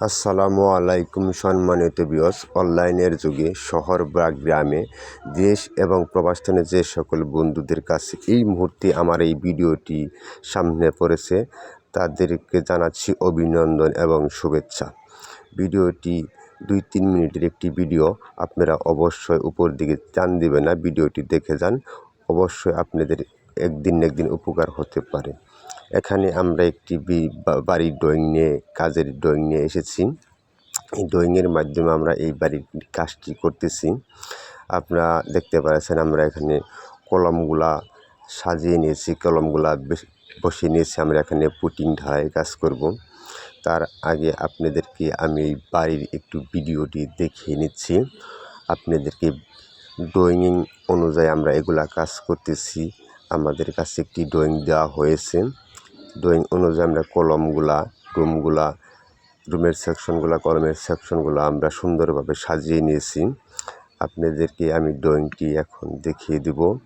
আসসালামু আলাইকুম সম্মানিত বিয়স অনলাইনের যুগে শহর বা গ্রামে দেশ এবং প্রবাসস্থানে যে সকল বন্ধুদের কাছে এই মুহূর্তে আমার এই ভিডিওটি সামনে পড়েছে, তাদেরকে জানাচ্ছি অভিনন্দন এবং শুভেচ্ছা। ভিডিওটি দুই তিন মিনিটের একটি ভিডিও, আপনারা অবশ্যই উপর দিকে টান দিবেন না, ভিডিওটি দেখে যান। অবশ্যই আপনাদের একদিন একদিন উপকার হতে পারে। এখানে আমরা একটি বি- বাড়ির ড্রয়িং নিয়ে, কাজের ড্রয়িং নিয়ে এসেছি। এই ড্রয়িংয়ের মাধ্যমে আমরা এই বাড়ির কাজটি করতেছি। আপনারা দেখতে পাচ্ছেন আমরা এখানে কলমগুলা সাজিয়ে নিয়েছি, কলমগুলা বসিয়ে নিয়েছি। আমরা এখানে পুটিং ঢালাই কাজ করব। তার আগে আপনাদেরকে আমি এই বাড়ির একটু ভিডিওটি দেখিয়ে নিচ্ছি। আপনাদেরকে ড্রয়িং অনুযায়ী আমরা এগুলা কাজ করতেছি। আমাদের কাছে একটি ড্রয়িং দেওয়া হয়েছে। ড্রয়িং অনুযায়ী আমরা কলমগুলা, রুমগুলা, রুমের সেকশনগুলা কলমের সেকশনগুলো আমরা সুন্দরভাবে সাজিয়ে নিয়েছি। আপনাদেরকে আমি ড্রয়িংটি এখন দেখিয়ে দেব।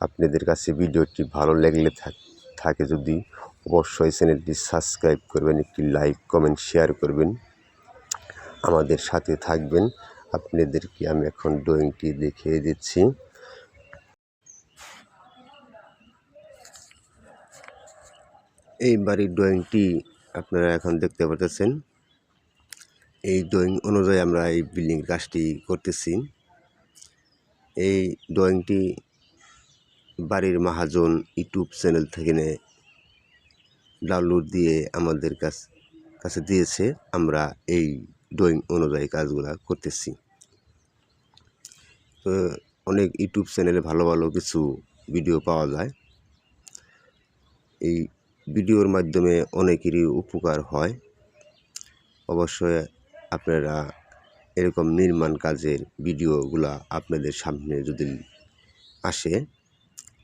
আপনাদের কাছে ভিডিওটি ভালো লাগলে থাক- যদি অবশ্যই চ্যানেলটি সাবস্ক্রাইব করবেন, একটি লাইক কমেন্ট শেয়ার করবেন। আমাদের সাথে থাকবেন। আপনাদেরকে আমি এখন ড্রয়িংটি দেখিয়ে দিচ্ছি। এই বাড়ির ড্রয়িংটি আপনারা এখন দেখতে পাচ্ছেন এই ড্রয়িং অনুযায়ী আমরা এই বিল্ডিং কাজটি করতেছি। এই ড্রয়িংটি বাড়ির মহাজন ইউটিউব চ্যানেল থেকে ডাউনলোড দিয়ে আমাদের কাছ, কাছে দিয়েছে। আমরা এই ড্রয়িং অনুযায়ী কাজগুলো করতেছি। তো অনেক ইউটিউব চ্যানেলে ভালো ভালো কিছু ভিডিও পাওয়া যায়। এই ভিডিওর মাধ্যমে অনেকেরই উপকার হয়। অবশ্যই আপনারা এরকম নির্মাণ কাজের ভিডিওগুলা আপনাদের সামনে যদি আসে,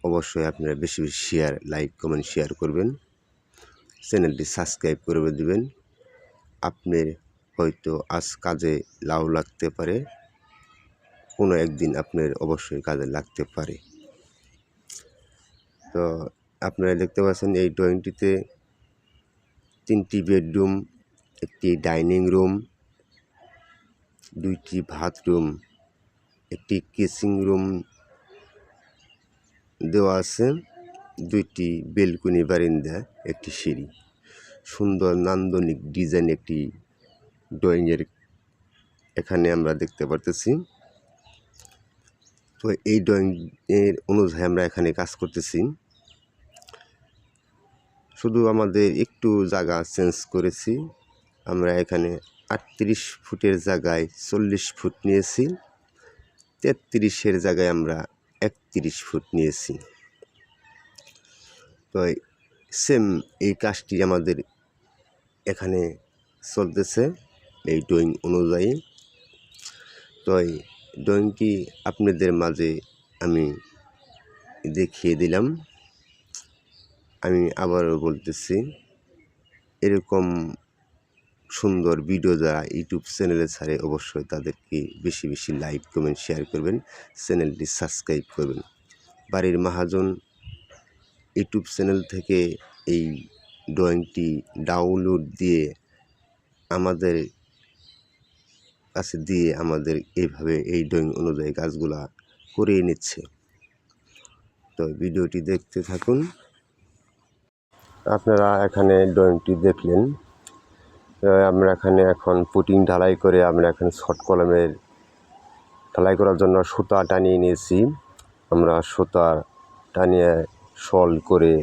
অবশ্যই আপনারা বেশি বেশি শেয়ার লাইক কমেন্ট শেয়ার করবেন। চ্যানেলটি সাবস্ক্রাইব করে দেবেন। আপনার হয়তো আজ কাজে লাউ লাগতে পারে, কোনো একদিন আপনার অবশ্যই কাজে লাগতে পারে। তো আপনারা দেখতে পাচ্ছেন এই ড্রয়িংটিতে তিনটি বেডরুম, একটি ডাইনিং রুম, দুইটি বাথরুম, একটি কিচিং রুম দেওয়া আছে, দুইটি বেলকুনি বারিন্দা, একটি সিঁড়ি। সুন্দর নান্দনিক ডিজাইন একটি ড্রয়িংয়ের এখানে আমরা দেখতে পারতেছি। তো এই ড্রয়িংয়ের অনুযায়ী আমরা এখানে কাজ করতেছি। শুধু আমাদের একটু জায়গা চেঞ্জ করেছি। আমরা এখানে আটত্রিশ ফুটের জায়গায় চল্লিশ ফুট নিয়েছি। তেত্রিশের জায়গায় আমরা একত্রিশ ফুট নিয়েছি। তো সেম এই কাজটি আমাদের এখানে চলতেছে এই ড্রয়িং অনুযায়ী। তো এই ড্রয়িংটি আপনাদের মাঝে আমি দেখিয়ে দিলাম। আমি আবারও বলতেছি, এরকম সুন্দর ভিডিও যারা ইউটিউব চ্যানেলে ছাড়ে, অবশ্যই তাদেরকে বেশি বেশি লাইক কমেন্ট শেয়ার করবেন। চ্যানেলটি সাবস্ক্রাইব করবেন। বাড়ির মহাজন ইউটিউব চ্যানেল থেকে এই ড্রয়িংটি ডাউনলোড দিয়ে আমাদের কাছে দিয়ে আমাদের এইভাবে এই ড্রয়িং অনুযায়ী কাজগুলা করিয়ে নিচ্ছে। তো ভিডিওটি দেখতে থাকুন। আপনারা এখানে ড্রয়িংটি দেখলেন। আমরা এখানে এখন পুটিং ঢালাই করে আমরা এখন শর্ট কলমের ঢালাই করার জন্য সুতা টানিয়ে নিয়েছি। আমরা সুতা টানিয়ে শল করে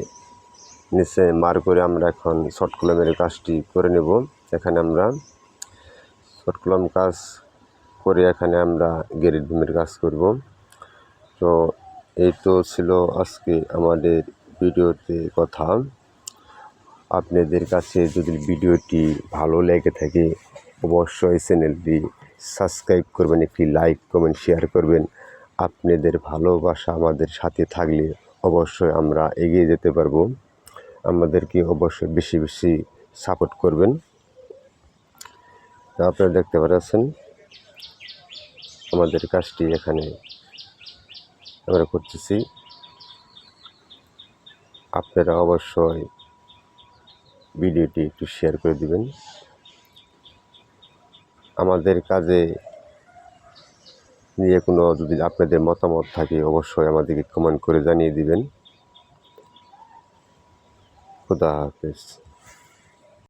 নিচে মার করে আমরা এখন শর্ট কলমের কাজটি করে নেব। এখানে আমরা শর্ট কলম কাজ করে এখানে আমরা গেরিট ভীমের কাজ করব। তো এই তো ছিল আজকে আমাদের ভিডিওতে কথা। আপনাদের কাছে যদি ভিডিওটি ভালো লেগে থাকে, অবশ্যই চ্যানেলটি সাবস্ক্রাইব করবেন, একটি লাইক, কমেন্ট, শেয়ার করবেন। আপনাদের ভালোবাসা আমাদের সাথে থাকলে অবশ্যই আমরা এগিয়ে যেতে পারব। আমাদেরকে অবশ্যই বেশি বেশি সাপোর্ট করবেন। আপনারা দেখতে পাচ্ছেন, আমাদের কাজটি এখানে আমরা করতেছি। আপনারা অবশ্যই ভিডিওটি একটু শেয়ার করে দিবেন। আমাদের কাজে নিয়ে কোনো যদি আপনাদের মতামত থাকে, অবশ্যই আমাদেরকে কমেন্ট করে জানিয়ে দিবেন। খুদা হাফেজ।